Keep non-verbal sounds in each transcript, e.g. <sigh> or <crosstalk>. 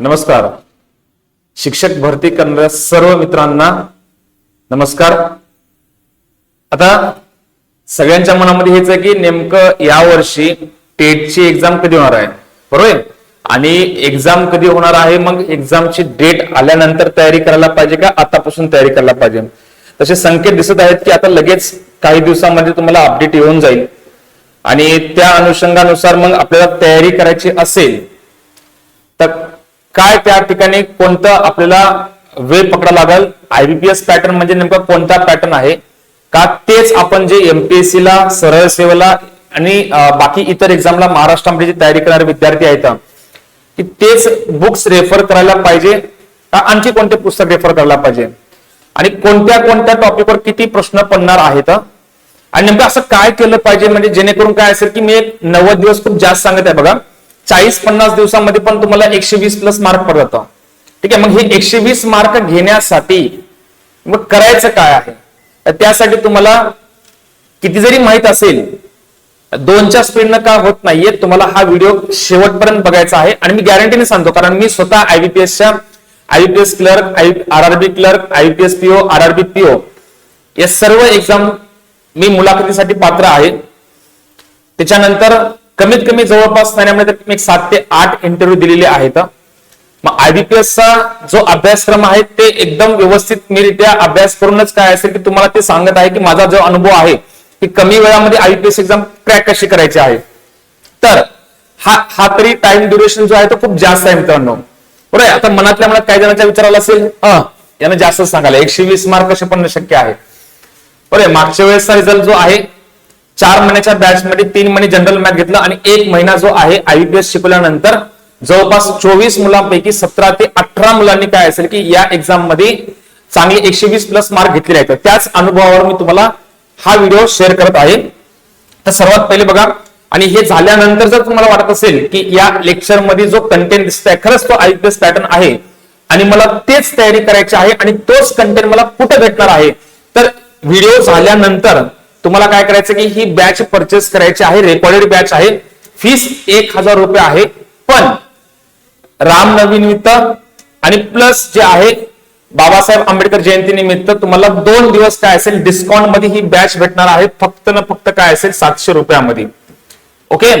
नमस्कार. शिक्षक भरती करणाऱ्या सर्व मित्रांना नमस्कार. आता सगळ्यांच्या मनामध्ये हेच आहे की नेमकं या वर्षी टेटची एक्झाम कधी होणार आहे? बरोबर? आणि एक्झाम कधी होणार आहे? मग एक्झामची डेट आल्यानंतर तयारी करायला पाहिजे का आतापासून तयारी करायला पाहिजे? तसे संकेत दिसत आहेत की आता लगेच काही दिवसामध्ये तुम्हाला अपडेट येऊन जाईल. आणि त्या अनुषंगानुसार मग आपल्याला तयारी करायची असेल तर काय त्या ठिकाणी कोणतं आपल्याला वेळ पकडा लागल? आयबीपीएस पॅटर्न म्हणजे नेमका कोणता पॅटर्न आहे? का तेच आपण जे एमपीएससी ला सरळ सेवेला आणि बाकी इतर एक्झामला महाराष्ट्रामध्ये जे तयारी करणारे विद्यार्थी आहेत की तेच बुक्स रेफर करायला पाहिजे का आणखी कोणते पुस्तक रेफर करायला पाहिजे? आणि कोणत्या कोणत्या टॉपिकवर किती प्रश्न पडणार आहेत? आणि नेमकं असं काय केलं पाहिजे? म्हणजे जेणेकरून काय असेल की मी एक नव्वद दिवस खूप जास्त सांगत आहे बघा. चाळीस पन्नास दिवसामध्ये पण तुम्हाला एकशे वीस प्लस मार्क पडत. ठीक आहे मग हे एकशे वीस मार्क घेण्यासाठी मग करायचं काय आहे? तर त्यासाठी तुम्हाला किती जरी माहीत असेल दोनच्या स्पीडनं का होत नाहीये तुम्हाला हा व्हिडिओ शेवटपर्यंत बघायचा आहे. आणि मी गॅरंटीने सांगतो कारण मी स्वतः आयबीपीएसच्या IBPS clerk RRB clerk IBPS PO RRB PO या सर्व एक्झाम मी मुलाखतीसाठी पात्र आहे. त्याच्यानंतर कमीत कमी जवळपास ठाण्यामध्ये तुम्ही एक सात ते आठ इंटरव्ह्यू दिलेले आहेत. मग आयबीपीएसचा जो अभ्यासक्रम आहे ते एकदम व्यवस्थित मी रित्या अभ्यास करूनच काय असेल की तुम्हाला ते सांगत आहे की माझा जो अनुभव आहे की कमी वेळामध्ये आयबीपीएस एक्झाम क्रॅक कशी करायची आहे. तर हा हा तरी टाइम ड्युरेशन जो आहे तो खूप जास्त आहे मित्रांनो. बरोबर आता मनातल्या मनात काही जणांच्या विचाराला असेल अ यानं जास्तच सांगायला एकशे वीस मार्क कसे पण शक्य आहे? बरोबर आहे? मागच्या वेळेसचा रिझल्ट जो आहे चार महिन्याच्या बॅच मध्ये तीन महिने जनरल मॅथ घेतलं आणि एक महिना जो आहे आयबीपीएस शिकवल्यानंतर जवळपास चोवीस मुलांपैकी सतरा ते अठरा मुलांनी काय असेल की या एक्झाममध्ये चांगले एकशे वीस प्लस मार्क घेतलेले आहेत. त्याच अनुभवावर मी तुम्हाला हा व्हिडिओ शेअर करत आहे. तर सर्वात पहिले बघा आणि हे झाल्यानंतर जर तुम्हाला वाटत असेल की या लेक्चरमध्ये जो कंटेंट दिसतोय खरंच तो आयपीएस पॅटर्न आहे आणि मला तेच तयारी करायची आहे आणि तोच कंटेंट मला कुठं भेटणार आहे. तर व्हिडिओ झाल्यानंतर तुम्हाला काय करायचं की ही बॅच परचेस करायची आहे रेकॉर्डेड बॅच आहे. फीस एक हजार रुपये आहे. पण रामनवमीनिमित्त आणि प्लस जे आहे बाबासाहेब आंबेडकर जयंती निमित्त तुम्हाला दोन दिवस काय असेल डिस्काउंटमध्ये ही बॅच भेटणार आहे. फक्त ना फक्त काय असेल सातशे रुपयामध्ये. ओके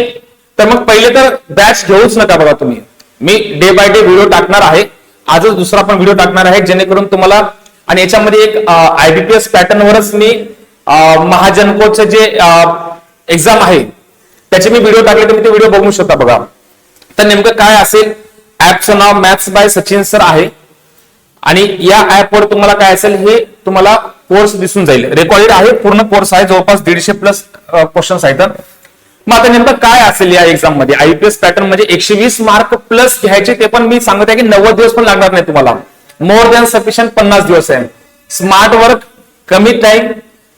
तर मग पहिले तर बॅच घेऊच नका बघा तुम्ही. मी डे बाय डे व्हिडिओ टाकणार आहे. आजच दुसरा पण व्हिडिओ टाकणार आहे जेणेकरून तुम्हाला आणि याच्यामध्ये एक आयबीपीएस पॅटर्न वरच मी अं, जे एक्झाम आहे त्याचे मी व्हिडिओ टाकले तुम्ही ते व्हिडिओ बघू शकता बघा. तर नेमकं काय असेल? ऍपचं नाव मॅथ्स बाय सचिन सर आहे. आणि या ऍपवर तुम्हाला काय असेल हे तुम्हाला कोर्स दिसून जाईल. रेकॉर्डेड आहे पूर्ण कोर्स आहे जवळपास दीडशे प्लस क्वेश्चन्स आहेत. मग आता नेमकं काय असेल या एक्झाममध्ये? आयपीएस पॅटर्न म्हणजे एकशे वीस मार्क प्लस घ्यायचे ते पण मी सांगत आहे की नव्वद दिवस पण लागणार नाही तुम्हाला. मोर दॅन सफिशियंट पन्नास दिवस आहे. स्मार्ट वर्क कमी टाइम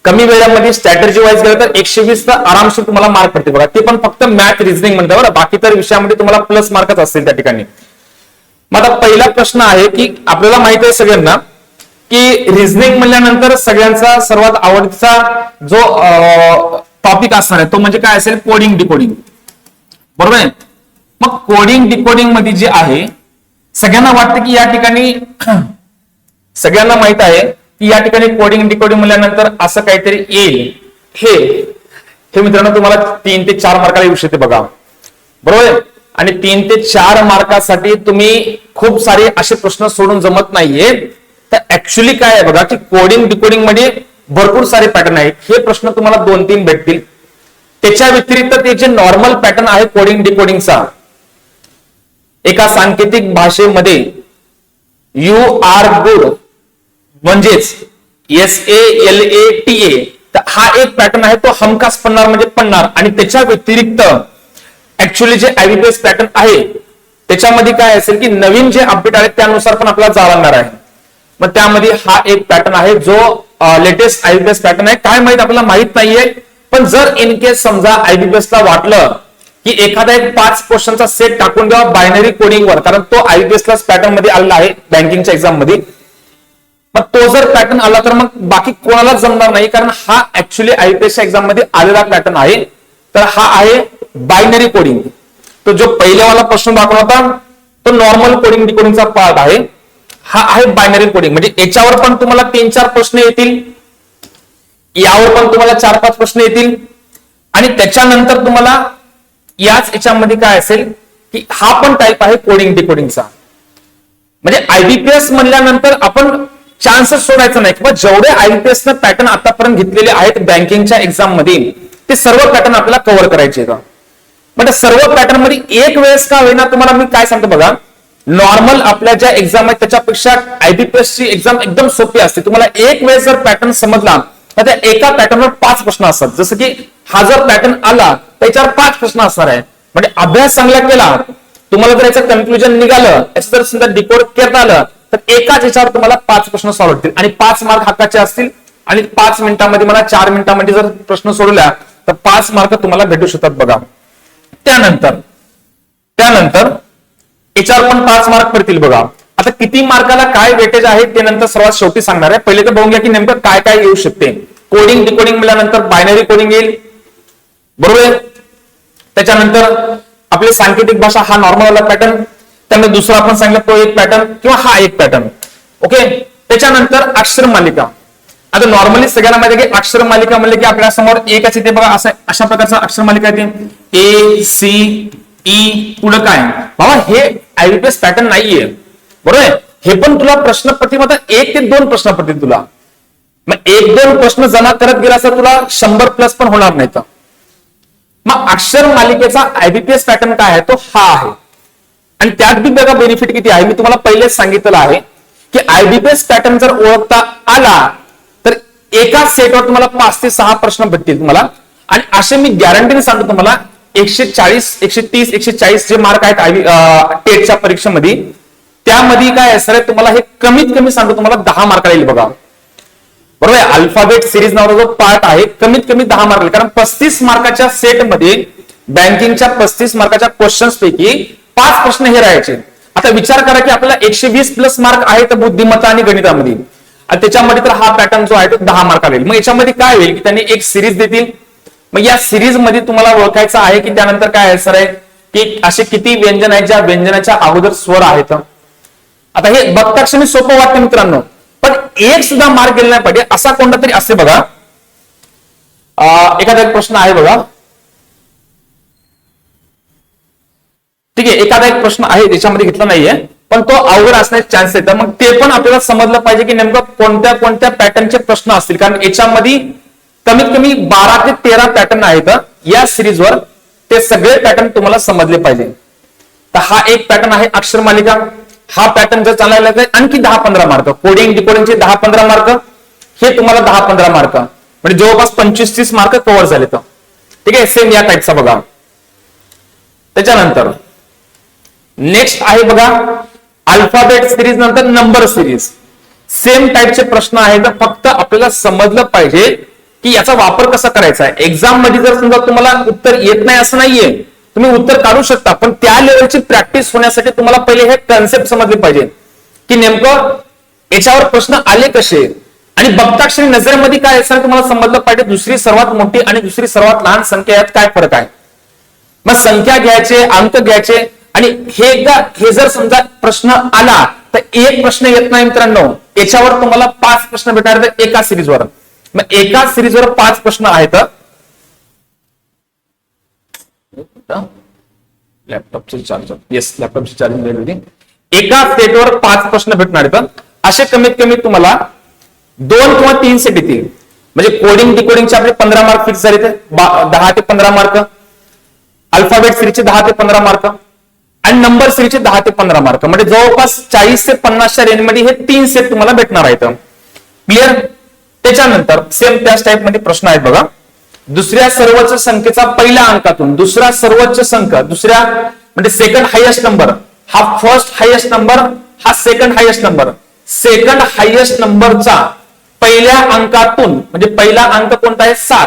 कमी वेळामध्ये स्ट्रॅटर्जी वाईज गेलं तर एकशे वीस तर आरामशीर तुम्हाला मार्क पडते बघा. ते पण फक्त मॅथ रिझनिंग म्हणतात बरं. बाकी तर विषयामध्ये तुम्हाला प्लस मार्कच असतील त्या ठिकाणी. मग आता पहिला प्रश्न आहे की आपल्याला माहीत आहे सगळ्यांना की रिझनिंग म्हणल्यानंतर सगळ्यांचा सर्वात आवडतीचा जो टॉपिक असणार आहे तो म्हणजे काय असेल? कोडिंग डिकोडिंग बरोबर आहे? मग कोडिंग डिकोडिंगमध्ये जे आहे सगळ्यांना वाटतं की या ठिकाणी <clears throat> सगळ्यांना माहीत आहे की या ठिकाणी कोडिंग डिकोडिंग म्हणल्यानंतर असं काहीतरी येईल. हे हे मित्रांनो तुम्हाला तीन ते चार मार्काला येऊ शकते बघा. बरोबर आहे? आणि तीन ते चार मार्कासाठी तुम्ही खूप सारे असे प्रश्न सोडून जमत नाहीये. तर ऍक्च्युली काय आहे बघा की कोडिंग डिकोडिंगमध्ये भरपूर सारे पॅटर्न आहेत. हे प्रश्न तुम्हाला दोन तीन भेटतील. त्याच्या व्यतिरिक्त ते जे नॉर्मल पॅटर्न आहे कोडिंग डिकोडिंगचा एका सांकेतिक भाषेमध्ये यू आर गुड म्हणजेच S A L A T A हा एक पॅटर्न आहे तो हमखास पडणार म्हणजे पडणार. आणि त्याच्या व्यतिरिक्त ऍक्च्युअली जे आयबीपीएस पॅटर्न आहे त्याच्यामध्ये काय असेल की नवीन जे अपडेट आहेत त्यानुसार पण आपल्याला जावं आहे. मग त्यामध्ये हा एक पॅटर्न आहे जो लेटेस्ट आयबीपीएस पॅटर्न आहे. काय माहीत आपल्याला माहीत नाहीये पण जर इन केस समजा आयबीपीएसला वाटलं की एखादा एक पाच क्वेश्चनचा सेट टाकून द्यावा बायनरी कोडिंग वर कारण तो आयबीपीएस ला पॅटर्नमध्ये आलेला आहे बँकिंगच्या एक्झाममध्ये. मग तो जर पॅटर्न आला तर मग बाकी कोणाला जमणार नाही? कारण हा ऍक्च्युली आयपीएसच्या एक्झाममध्ये आलेला पॅटर्न आहे. तर हा आहे बायनरी कोडिंग तो जो पहिल्यावाला प्रश्न दाखवला होता तो नॉर्मल कोडिंग डिकोडिंगचा पार्ट आहे. हा आहे बायनरी कोडिंग म्हणजे याच्यावर पण तुम्हाला तीन चार प्रश्न येतील. यावर पण तुम्हाला चार पाच प्रश्न येतील. आणि त्याच्यानंतर तुम्हाला याच याच्यामध्ये काय असेल की हा पण टाईप आहे कोडिंग डिकोडिंगचा म्हणजे आयबीपीएस म्हणल्यानंतर आपण चान्सेस सोडायचा नाही. किंवा जेवढे आयबीपीएस न पॅटर्न आतापर्यंत घेतलेले आहेत बँकिंगच्या एक्झाममध्ये ते सर्व पॅटर्न आपल्याला कव्हर करायचे का म्हणजे सर्व पॅटर्नमध्ये एक वेळेस का होईना तुम्हाला मी काय सांगतो बघा. नॉर्मल आपल्या ज्या एक्झाम आहेत त्याच्यापेक्षा आयबीपीएस ची एक्झाम एकदम सोपी असते. तुम्हाला एक वेळेस जर पॅटर्न समजला तर त्या एका पॅटर्नवर पाच प्रश्न असतात. जसं की हा जर पॅटर्न आला त्याच्यावर पाच प्रश्न असणार आहे. म्हणजे अभ्यास चांगला केला तुम्हाला जर याचं कन्क्लुजन निघालं याचं जर समजा डिकोड करता आलं तर एकाच याच्यावर तुम्हाला पाच प्रश्न सॉल्व्ह होतील. आणि पाच मार्क हक्काचे असतील आणि पाच मिनिटांमध्ये मला चार मिनिटांमध्ये जर प्रश्न सोडवला तर पाच मार्क तुम्हाला भेटू शकतात बघा. त्यानंतर त्यानंतर याच्यावर पण पाच मार्क पडतील बघा. आता किती मार्काला काय वेटेज आहे ते नंतर सर्वात शेवटी सांगणार आहे. पहिले तर बघून घ्या की नेमकं काय काय येऊ शकते. कोडिंग डिकोडिंग मिळाल्यानंतर बायनरी कोडिंग येईल. बरोबर त्याच्यानंतर आपली सांकेतिक भाषा हा नॉर्मल वाला पॅटर्न त्यामध्ये दुसरा आपण सांगितलं तो एक पॅटर्न किंवा हा एक पॅटर्न ओके त्याच्यानंतर अक्षर मालिका. आता नॉर्मली सगळ्यांना माहिती की अक्षर मालिका म्हणले की आपल्यासमोर एकच येते बघा असं अशा प्रकारचा अक्षर मालिका येते. ए सी ई पुढं काय? बाबा हे आयबीपीएस पॅटर्न नाहीये. बरोबर आहे? हे पण तुला प्रश्नपत्रीमध्ये एक ते दोन प्रश्न पडतील तुला. मग एक दोन प्रश्न जमा करत गेला तर तुला शंभर प्लस पण होणार नाही तर मग अक्षर मालिकेचा आयबीपीएस पॅटर्न काय आहे? तो हा आहे. आणि त्यात बी बघा बेनिफिट किती आहे. मी तुम्हाला पहिलेच सांगितलं आहे की आयबीपीएस पॅटर्न जर ओळखता आला तर एका सेटवर तुम्हाला पाच ते सहा प्रश्न भेटतील तुम्हाला. आणि असे मी गॅरंटीने सांगतो तुम्हाला एकशे चाळीस एकशे तीस एकशे चाळीस जे मार्क आहेत टेटच्या परीक्षेमध्ये त्यामध्ये काय सर तुम्हाला हे कमीत कमी सांगतो तुम्हाला दहा मार्क येईल बघा. बरोबर आहे? अल्फाबेट सिरीज नावाचा जो पार्ट आहे कमीत कमी दहा मार्क कारण पस्तीस मार्काच्या सेटमध्ये बँकिंगच्या पस्तीस मार्काच्या क्वेश्चन्स पैकी पाच प्रश्न हे राहायचे. आता विचार करा की आपल्याला एकशे वीस प्लस मार्क आहेत बुद्धिमत्ता आणि गणितामध्ये. आणि त्याच्यामध्ये तर हा पॅटर्न जो आहे तो दहा मार्क येईल मग याच्यामध्ये काय होईल की त्यांनी एक सिरीज देतील. मग या सिरीजमध्ये तुम्हाला ओळखायचं आहे की त्यानंतर काय आहे सर आहे? की असे किती व्यंजन आहेत ज्या व्यंजनाच्या अगोदर स्वर आहेत? आता हे बघता क्षणी सोपं वाटतं मित्रांनो. पण एक सुद्धा मार्क गेला नाही पाहिजे. असा कोणता तरी असे बघा. एखादा एक प्रश्न आहे बघा. ठीक आहे एखादा एक प्रश्न आहे त्याच्यामध्ये घेतला नाहीये पण तो अवघड असण्याचे चान्स येतात मग ते पण आपल्याला समजलं पाहिजे की नेमकं कोणत्या कोणत्या पॅटर्नचे प्रश्न असतील. कारण याच्यामध्ये कमीत कमी बारा ते तेरा पॅटर्न आहेत. या सिरीजवर ते सगळे पॅटर्न तुम्हाला समजले पाहिजे. तर हा एक पॅटर्न आहे अक्षर मालिका. हा पॅटर्न जर चालायला तर आणखी दहा पंधरा मार्क कोडिंग डिकोडिंगचे दहा पंधरा मार्क हे तुम्हाला दहा पंधरा मार्क म्हणजे जवळपास पंचवीस तीस मार्क कव्हर झाले तर ठीक आहे सेम या टाईपचा बघा. त्याच्यानंतर नेक्स्ट आहे बघा अल्फाबेट सिरीज नंतर नंबर सिरीज सेम टाईपचे प्रश्न आहेत. तर फक्त आपल्याला समजलं पाहिजे की याचा वापर कसा करायचा आहे. एक्झाममध्ये जर समजा तुम्हाला उत्तर येत नाही असं नाहीये तुम्ही उत्तर काढू शकता. पण त्या लेवलची प्रॅक्टिस होण्यासाठी तुम्हाला पहिले हे कन्सेप्ट समजले पाहिजे. की नेमकं याच्यावर प्रश्न आले कसे? आणि बघताक्षणी नजरेमध्ये काय असं तुम्हाला समजलं पाहिजे दुसरी सर्वात मोठी आणि दुसरी सर्वात लहान संख्या यात काय फरक आहे. मग संख्या घ्यायचे अंक घ्यायचे आणि हे एकदा हे जर समजा प्रश्न आला तर एक प्रश्न येत नाही मित्रांनो. याच्यावर तुम्हाला पाच प्रश्न भेटणार आहेत एका सिरीजवर मग एका सिरीजवर पाच प्रश्न आहेत. लॅपटॉपचे चार्जर येस लॅपटॉपची चार्जिंग होती एका सेटवर पाच प्रश्न भेटणार आहेत. असे कमीत कमी तुम्हाला दोन किंवा तीन सेट येतील. म्हणजे कोडिंग डिकोडिंगचे आपले पंधरा मार्क फिक्स झाले दहा ते पंधरा मार्क अल्फाबेट सिरीजचे दहा ते पंधरा मार्क आणि नंबर सिरीजचे दहा ते पंधरा मार्क म्हणजे जवळपास चाळीस ते पन्नासच्या रेंजमध्ये हे तीन सेट तुम्हाला भेटणार आहेत. क्लिअर त्याच्यानंतर सेम त्याच टाइपमध्ये प्रश्न आहेत बघा. दुसऱ्या सर्वोच्च संख्येचा पहिल्या अंकातून दुसरा सर्वोच्च संख्या दुसऱ्या म्हणजे सेकंड हायेस्ट नंबर हा फर्स्ट हायेस्ट नंबर हा second highest number second highest नंबरचा पहिल्या अंकातून म्हणजे पहिला अंक कोणता आहे? सात.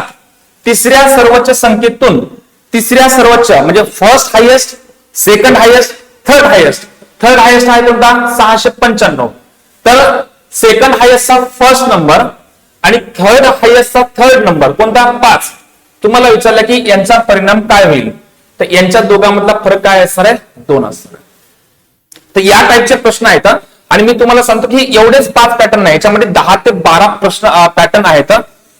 तिसऱ्या सर्वोच्च संख्येतून तिसऱ्या सर्वोच्च म्हणजे first highest second highest third highest third highest आहे कोणता? सहाशे पंच्याण्णव. तर सेकंड हायेस्टचा फर्स्ट नंबर आणि थर्ड हायेस्टचा थर्ड नंबर कोणता? पाच. तुम्हाला विचारलं की यांचा परिणाम काय होईल? तर यांच्या दोघांमधला फरक काय असणार आहे? दोन असणार तर या टाईपचे प्रश्न आहेत आणि मी तुम्हाला सांगतो की एवढेच पाच पॅटर्न आहे. याच्यामध्ये दहा ते बारा प्रश्न पॅटर्न आहेत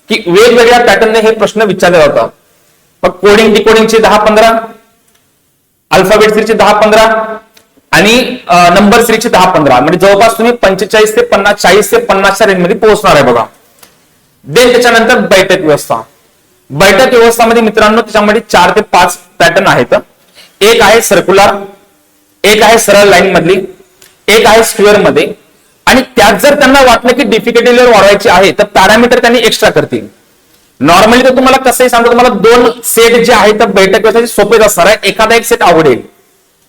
की वेगवेगळ्या पॅटर्नने हे प्रश्न विचारले जातात. मग कोडिंग डिकोडिंगचे दहा पंधरा. अल्फाबेट श्रीचे दहा पंधरा आणि नंबर श्रीचे दहा पंधरा. म्हणजे जवळपास तुम्ही पंचेचाळीस ते पन्नास चाळीस ते पन्नासच्या रेंजमध्ये पोहोचणार आहे बघा. देन त्याच्यानंतर बैठक व्यवस्था. बैठक व्यवस्थामध्ये मित्रांनो त्याच्यामध्ये चार ते पाच पॅटर्न आहेत. एक आहे सर्क्युलर एक आहे सरळ लाईन मधली एक आहे स्क्वेअरमध्ये. आणि त्यात जर त्यांना वाटलं की डिफिकल्टी लेअर वाढवायची आहे तर पॅरामीटर त्यांनी एक्स्ट्रा करतील. नॉर्मली तर तुम्हाला कसंही सांगतो तुम्हाला दोन सेट जे आहेत तर बैठक व्यवस्थेचे सोपेच असणार आहे एखादा एक सेट आवडेल.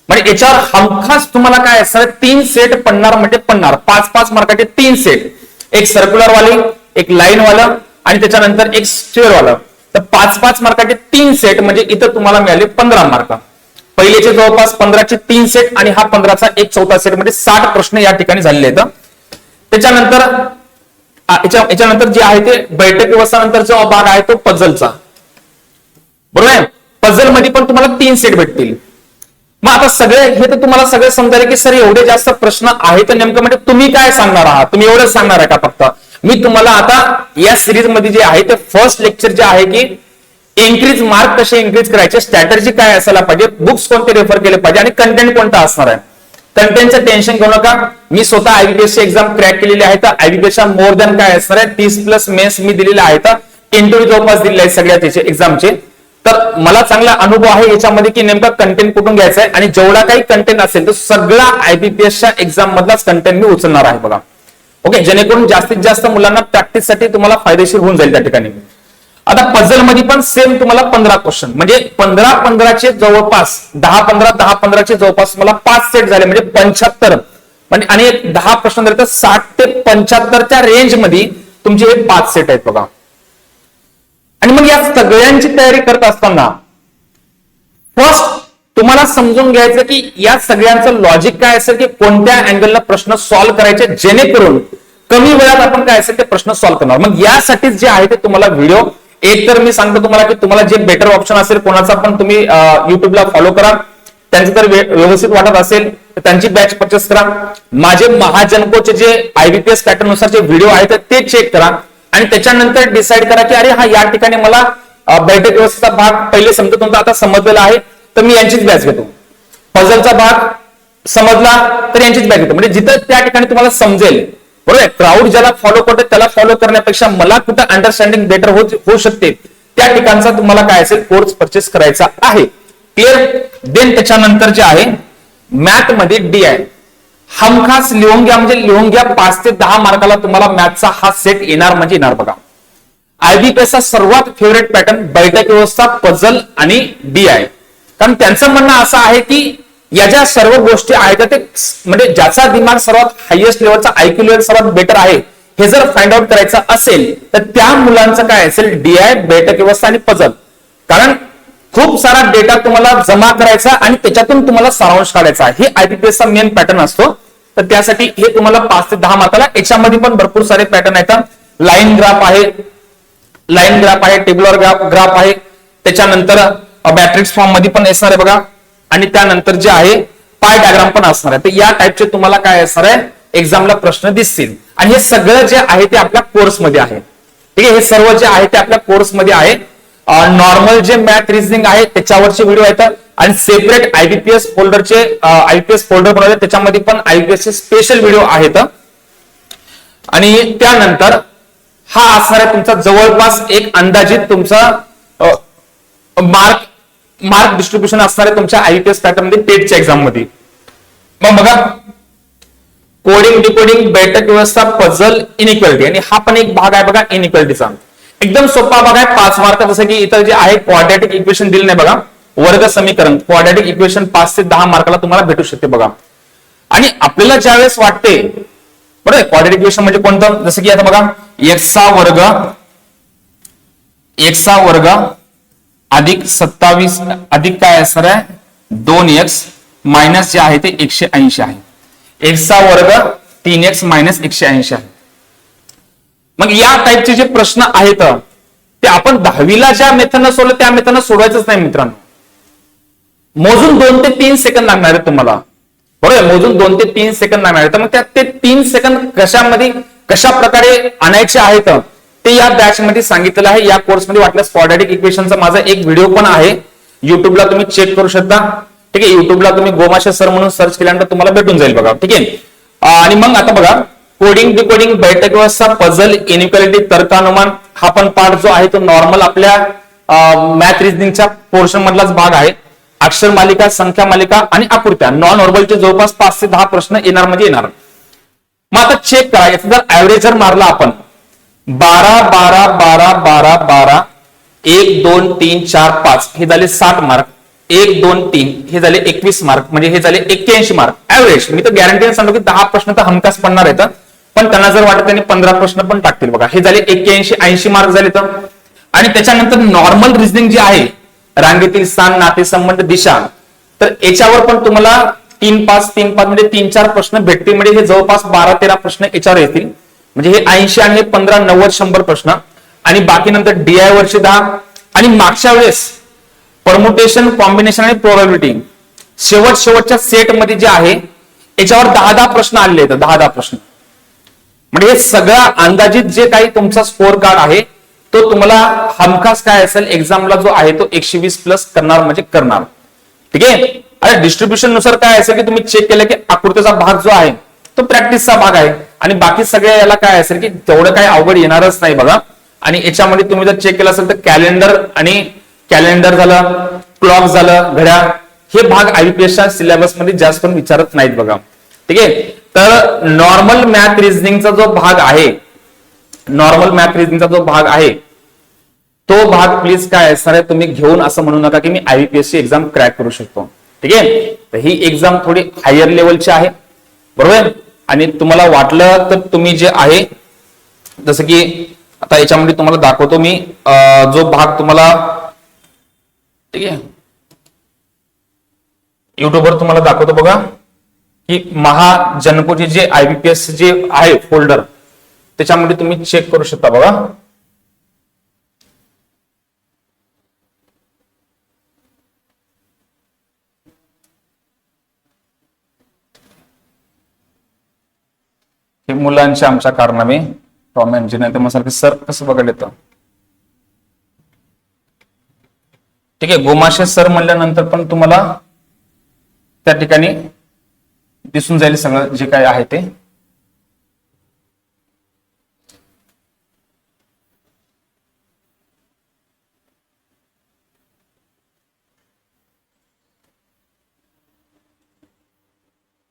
म्हणजे याच्यावर हमखास तुम्हाला काय असणार तीन सेट पडणार म्हणजे पडणार. पाच पाच मार्काचे तीन सेट एक सर्क्युलर वाले एक लाईन वालं आणि त्याच्यानंतर एक स्क्वेअर वालं. तर पाच पाच मार्काचे तीन सेट म्हणजे इथं तुम्हाला मिळाले पंधरा मार्क. पहिलेचे जवळपास पंधराचे तीन सेट आणि हा पंधराचा एक चौथा सेट म्हणजे साठ प्रश्न या ठिकाणी झालेले आहेत. त्याच्यानंतर याच्यानंतर जे आहे ते बैठक व्यवस्थानंतरचा भाग आहे तो पझलचा बरोबर आहे? पझलमध्ये पण तुम्हाला तीन सेट भेटतील. मग आता सगळे हे तर तुम्हाला सगळे समजायला की सर एवढे जास्त प्रश्न आहेत तर नेमकं म्हणजे तुम्ही काय सांगणार आहात? तुम्ही एवढंच सांगणार आहे का फक्त? मी तुम्हाला आता या सिरीजमध्ये जे आहे ते फर्स्ट लेक्चर जे आहे की इन्क्रीज मार्क कसे इन्क्रीज करायचे स्ट्रॅटर्जी काय असायला पाहिजे बुक्स कोणते रेफर केले पाहिजे आणि कंटेंट कोणता असणार आहे? कंटेंटचं टेन्शन घेऊ नका. मी स्वतः आयबीपीएस एक्झाम क्रॅक केलेली आहे तर आयबीपीएसच्या मोर दॅन काय असणार आहे? तीस प्लस मेन्स मी दिलेलं आहे तर इंटरव्ह्यू जवळपास दिलेले आहेत सगळ्या त्याचे एक्झामचे तर मला चांगला अनुभव आहे याच्यामध्ये की नेमका कंटेंट कुठून घ्यायचा आहे? आणि जेवढा काही कंटेंट असेल तो सगळा आयबीपीएसच्या एक्झाम मधलाच कंटेंट मी उचलणार आहे बघा. ओके जेणेकरून जास्तीत जास्त मुलांना प्रॅक्टिससाठी तुम्हाला फायदेशीर होऊन जाईल त्या ठिकाणी. आता पझलमध्ये पण सेम तुम्हाला पंधरा क्वेश्चन म्हणजे पंधरा पंधराचे जवळपास दहा पंधरा दहा पंधराचे जवळपास मला पाच सेट झाले म्हणजे पंच्याहत्तर. म्हणजे आणि दहा प्रश्न झाले तर साठ ते पंच्याहत्तरच्या रेंजमध्ये तुमचे हे पाच सेट आहेत बघा. आणि मग या सगळ्यांची तयारी करत असताना फर्स्ट तुम्हाला समजून घ्यायचं की या सगळ्यांचं लॉजिक काय असेल की कोणत्या अँगलला प्रश्न सॉल्व्ह करायचे जेणेकरून कमी वेळात आपण काय असेल ते प्रश्न सॉल्व्ह करणार. मग यासाठीच जे आहे ते तुम्हाला व्हिडिओ एक तर मी सांगतो तुम्हाला की तुम्हाला जे बेटर ऑप्शन असेल कोणाचा पण तुम्ही युट्यूबला फॉलो करा. त्यांचं जर व्यवस्थित वाटत असेल तर त्यांची बॅच परचेस करा. माझे महाजनकोचे जे आयबीपीएस पॅटर्ननुसार जे व्हिडिओ आहेत ते चेक करा. आणि त्याच्यानंतर डिसाईड करा की अरे हा या ठिकाणी मला बैठक व्यवस्थेचा भाग पहिले समजत नव्हता आता समजलेला आहे तर मी यांचीच बॅच घेतो. पझलचा भाग समजला तर यांचीच बॅच घेतो. म्हणजे जिथं त्या ठिकाणी तुम्हाला समजेल बरोबर क्राऊड ज्याला फॉलो करतो त्याला फॉलो करण्यापेक्षा मला कुठं अंडरस्टँडिंग बेटर होऊ शकते? त्या ठिकाणचा तुम्हाला काय असेल? कोर्स परचेस करायचा आहे. क्लिअर देन त्याच्यानंतर जे आहे मॅथमध्ये डी आहे. हमखास लिहून घ्या म्हणजे लिहून घ्या पाच ते दहा मार्काला तुम्हाला मॅथचा हा सेट येणार म्हणजे येणार बघा. आयबीपीएसचा सर्वात फेवरेट पॅटर्न बैठक व्यवस्था पझल आणि डी आहे. कारण त्यांचं म्हणणं असं आहे की या ज्या सर्व गोष्टी आहेत ते म्हणजे ज्याचा दिमाग सर्वात हायएस्ट लेवलचा आयक्यू लेवल सर्वात बेटर आहे हे जर फाइंड आउट करायचं असेल तर त्या मुलांचं काय असेल डी आय बैठक व्यवस्था आणि पजल कारण खूप सारा डेटा तुम्हाला जमा करायचा आणि त्याच्यातून तुम्हाला सारांश काढायचा हे आयपीपीएसचा मेन पॅटर्न असतो. तर त्यासाठी हे तुम्हाला पाच ते दहा मार्काला याच्यामध्ये पण भरपूर सारे पॅटर्न आहेत. लाईन ग्राफ आहे लाईन ग्राफ आहे टेबलर ग्राफ ग्राफ आहे. त्याच्यानंतर मॅट्रिक्स फॉर्ममध्ये पण येणार आहे बघा. आणि त्यानंतर जे आहे पाय डायग्राम पण असणार आहे. तर या टाईपचे तुम्हाला काय असणार आहे? एक्झामला प्रश्न दिसतील. आणि हे सगळं जे आहे ते आपल्या कोर्समध्ये आहे. ठीक आहे? हे सर्व जे आहे ते आपल्या कोर्समध्ये आहे. नॉर्मल जे मॅथ रिझनिंग आहे त्याच्यावरचे व्हिडिओ आहेत. आणि सेपरेट आयबीपीएस फोल्डरचे आयबीपीएस फोल्डर बनवले त्याच्यामध्ये पण आयबीपीएसचे स्पेशल व्हिडिओ आहेत. आणि त्यानंतर हा असणार आहे तुमचा जवळपास एक अंदाजित तुमचा मार्क मार्क डिस्ट्रीब्युशन असणार आहे तुमच्या आयपीएस पॅटर्नमध्ये टेटच्या एक्झाममध्ये. मग बघा कोडिंग डिकोडिंग बैठक व्यवस्था पझल इनइक्वालिटी आणि हा पण एक भाग आहे बघा इनइक्वालिटीचा एकदम सोपा भाग आहे पाच मार्क जसं की इतर जे आहे क्वाड्रॅटिक इक्वेशन दिलं नाही बघा. वर्ग समीकरण क्वाड्रॅटिक इक्वेशन पाच ते दहा मार्काला तुम्हाला भेटू शकते बघा. आणि आपल्याला ज्यावेळेस वाटते बरोबर क्वाड्रॅटिक इक्वेशन म्हणजे कोणतं? जसं की आता बघा एक्सचा वर्ग एक्सचा वर्ग अधिक सत्तावीस अधिक काय असणार आहे दोन एक्स मायनस जे आहे ते एकशे ऐंशी आहे. एक्सचा वर्ग तीन एक्स मायनस एकशे ऐंशी आहे. मग या टाईपचे जे प्रश्न आहेत ते आपण दहावीला ज्या मेथडनं सोडलं त्या मेथडनं सोडवायचंच नाही मित्रांनो. मोजून दोन ते तीन सेकंद लागणार आहेत तुम्हाला. बरोबर? मोजून दोन ते तीन सेकंद लागणार मिळाले तर मग त्यात ते तीन सेकंद कशामध्ये कशा प्रकारे आणायचे आहेत? ते या बॅच मध्ये सांगितलेलं आहे. या कोर्समध्ये वाटल्यास क्वाड्रॅटिक इक्वेशनचा माझा एक व्हिडिओ पण आहे. युट्यूबला तुम्ही चेक करू शकता. ठीक आहे? युट्यूबला तुम्ही गोमाशा सर म्हणून सर्च केल्यानंतर तुम्हाला भेटून जाईल बघा. ठीक आहे? आणि मग आता बघा कोडिंग डिकोडिंग बैठक व्यवस्था पझल इनिक्वालिटी तर्कानुमान हा पण पार्ट जो आहे तो नॉर्मल आपल्या मॅथ रिजनिंगच्या पोर्शन मधलाच भाग आहे. अक्षर मालिका संख्या मालिका आणि आकृत्या. नॉन ऑर्बलचे जवळपास पाच ते दहा प्रश्न येणार म्हणजे येणार. मग आता चेक करा. याचा जर ऍव्हरेज जर मारला आपण. बारा बारा बारा बारा बारा एक दोन तीन चार पाच. हे झाले साठ मार्क. एक दोन तीन. हे झाले एकवीस मार्क. म्हणजे हे झाले एक्क्याऐंशी मार्क. ऍव्हरेज मी तर गॅरंटीने सांगतो की दहा प्रश्न तर हमखास पडणार आहेत पण त्यांना जर वाटत त्यांनी पंधरा प्रश्न पण टाकतील बघा. हे झाले एक्क्याऐंशी ऐंशी मार्क झाले तर. आणि त्याच्यानंतर नॉर्मल रिझनिंग जे आहे रांगेतील स्थान नातेसंबंध दिशा. तर याच्यावर पण तुम्हाला तीन पाच तीन पाच म्हणजे तीन चार प्रश्न भेटतील. म्हणजे हे जवळपास बारा तेरा प्रश्न याच्यावर येतील. म्हणजे हे ऐंशी आणि हे पंधरा नव्वद शंभर प्रश्न. आणि बाकी नंतर डीआय वरचे दहा. आणि मागच्या वेळेस परमुटेशन कॉम्बिनेशन आणि प्रोबॅबिलिटी शेवट शेवटच्या सेटमध्ये जे आहे याच्यावर दहा दहा प्रश्न आलेले आहेत. दहा दहा प्रश्न. म्हणजे हे सगळा अंदाजित जे काही तुमचा स्कोअर कार्ड आहे तो तुम्हाला हमखास काय असेल एक्झामला जो आहे तो एकशे वीस प्लस करणार म्हणजे करणार. ठीक आहे? आणि डिस्ट्रीब्युशननुसार काय असेल की तुम्ही चेक केलं की आकृतीचा भाग जो आहे तो प्रॅक्टिसचा भाग आहे. आणि बाकी सगळ्या याला काय असेल की तेवढं काही अवघड येणारच नाही बघा. आणि याच्यामध्ये तुम्ही जर चेक केलं असेल तर कॅलेंडर आणि कॅलेंडर झालं क्लॉक झालं घड्याळ हे भाग आयबीपीएसच्या सिलेबसमध्ये जास्त पण विचारत नाहीत बघा. ठीक आहे? तर नॉर्मल मॅथ रिझनिंगचा जो भाग आहे नॉर्मल मॅथ रिझनिंगचा जो भाग आहे तो भाग प्लीज काय असणार आहे तुम्ही घेऊन असं म्हणू नका की मी आयबीपीएसची एक्झाम क्रॅक करू शकतो. ठीक आहे? तर ही एक्झाम थोडी हायर लेवलची आहे. बरोबर? आणि तुम्हाला वाटलं तर तुम्ही जे आहे जसं की आता याच्यामध्ये तुम्हाला दाखवतो मी जो भाग तुम्हाला ठीक आहे. युट्यूबवर तुम्हाला दाखवतो बघा की महाजनकोचे जे आयबीपीएस जे आहे फोल्डर त्याच्यामध्ये तुम्ही चेक करू शकता बघा. हे मुलांच्या आमच्या कारनामे टॉम नाही तर मग सर कसं बघायला येतं? ठीक आहे गोमाशे सर म्हणल्यानंतर पण तुम्हाला त्या ठिकाणी दिसून जाईल सगळं जे काय आहे ते.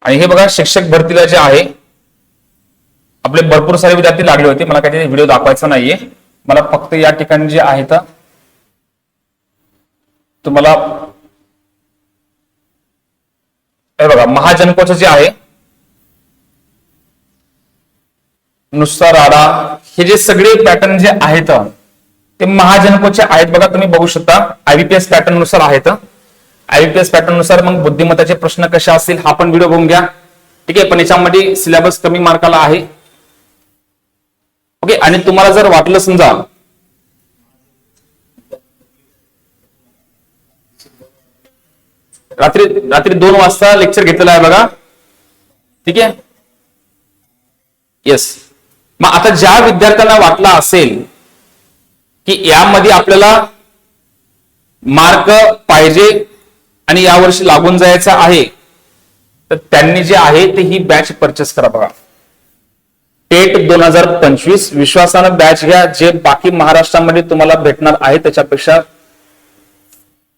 आणि हे बघा शिक्षक भरतीला जे आहे आपले भरपूर सारे विद्यार्थी लागले होते. मला काही व्हिडिओ दाखवायचा नाहीये. मला फक्त या ठिकाणी जे आहे तर तुम्हाला हे बघा महाजनकोचं जे आहे नुसता राडा हे जे सगळे पॅटर्न जे आहेत ते महाजनकोचे आहेत बघा तुम्ही बघू शकता. आयबीपीएस पॅटर्ननुसार आहेत. आयबीपीएस पॅटर्ननुसार मग बुद्धिमत्ताचे प्रश्न कसे असतील हा पण व्हिडिओ बघून घ्या. ठीक आहे पण याच्यामध्ये सिलेबस कमी मार्काला आहे. ओके आणि तुम्हाला जर वाटलं समजा रात्री रात्री दोन वाजता लेक्चर घेतलेलं आहे बघा. ठीक आहे? येस मग आता ज्या विद्यार्थ्यांना वाटला असेल की यामध्ये आपल्याला मार्क पाहिजे आणि यावर्षी लागून जायचं आहे तर त्यांनी जे आहे ते ही बॅच परचेस करा बघा. टेट दोन हजार पंचवीस विश्वासानं बॅच घ्या. जे बाकी महाराष्ट्रामध्ये तुम्हाला भेटणार आहे त्याच्यापेक्षा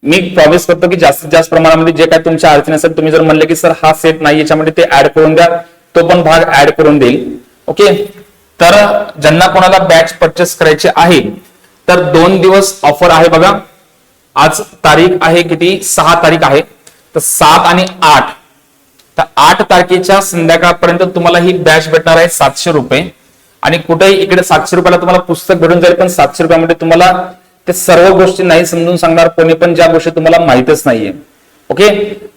मी प्रॉमिस करतो की जास्तीत जास्त प्रमाणामध्ये जे काय तुमच्या अडचणी असेल तुम्ही जर म्हणले की सर हा सेट नाही याच्यामध्ये ते ऍड करून द्या. तो पण भाग ऍड करून देईल. ओके तर ज्यांना कोणाला बॅच परचेस करायची आहे तर दोन दिवस ऑफर आहे बघा. आज तारीख आहे किती? सहा तारीख आहे. तर सात आणि आठ तर आठ तारखेच्या संध्याकाळपर्यंत तुम्हाला ही बॅच भेटणार आहे सातशे रुपये. आणि कुठेही इकडे सातशे रुपयाला तुम्हाला पुस्तक भेटून जाईल पण सातशे रुपयामध्ये तुम्हाला ते सर्व गोष्टी नाही समजून सांगणार कोणी पण ज्या गोष्टी तुम्हाला माहितच नाहीये. ओके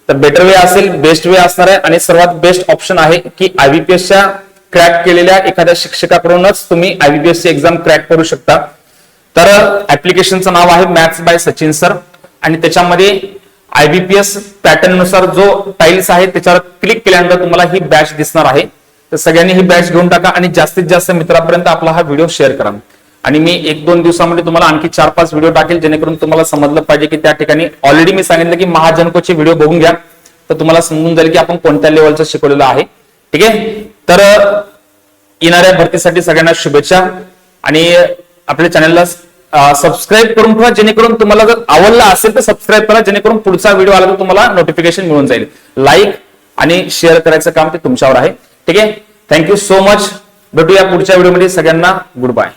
तर बेटर वे असेल बेस्ट वे असणार आहे. आणि सर्वात बेस्ट ऑप्शन आहे की आयबीपीएसच्या क्रॅक केलेल्या एखाद्या शिक्षकाकडूनच तुम्ही आयबीपीएसची एक्झाम क्रॅक करू शकता. तर ऍप्लिकेशनचं नाव आहे मॅथ्स बाय सचिन सर आणि त्याच्यामध्ये आयबीपीएस पॅटर्ननुसार जो टाईल्स आहे त्याच्यावर क्लिक केल्यानंतर तुम्हाला ही बॅच दिसणार आहे. तर सगळ्यांनी ही बॅच घेऊन टाका आणि जास्तीत जास्त मित्रापर्यंत आपला हा व्हिडिओ शेअर करा. आणि मी एक दोन दिवसामध्ये तुम्हाला आणखी चार पाच व्हिडिओ टाकेल जेणेकरून तुम्हाला समजलं पाहिजे की त्या ठिकाणी ऑलरेडी मी सांगितलं की महाजनकोचे व्हिडिओ बघून घ्या. तर तुम्हाला समजून जाईल की आपण कोणत्या लेवलचं शिकवलेलं आहे. ठीक आहे? तर येणाऱ्या भरतीसाठी सगळ्यांना शुभेच्छा. आणि आपल्या चॅनलला सबस्क्राईब करून ठेवा जेणेकरून तुम्हाला जर आवडला असेल तर सबस्क्राईब करा जेणेकरून पुढचा व्हिडिओ आला तर तुम्हाला नोटिफिकेशन मिळून जाईल. लाईक आणि शेअर करायचं काम ते तुमच्यावर आहे. ठीक आहे? थँक्यू सो मच भेटूया पुढच्या व्हिडिओमध्ये सगळ्यांना गुड बाय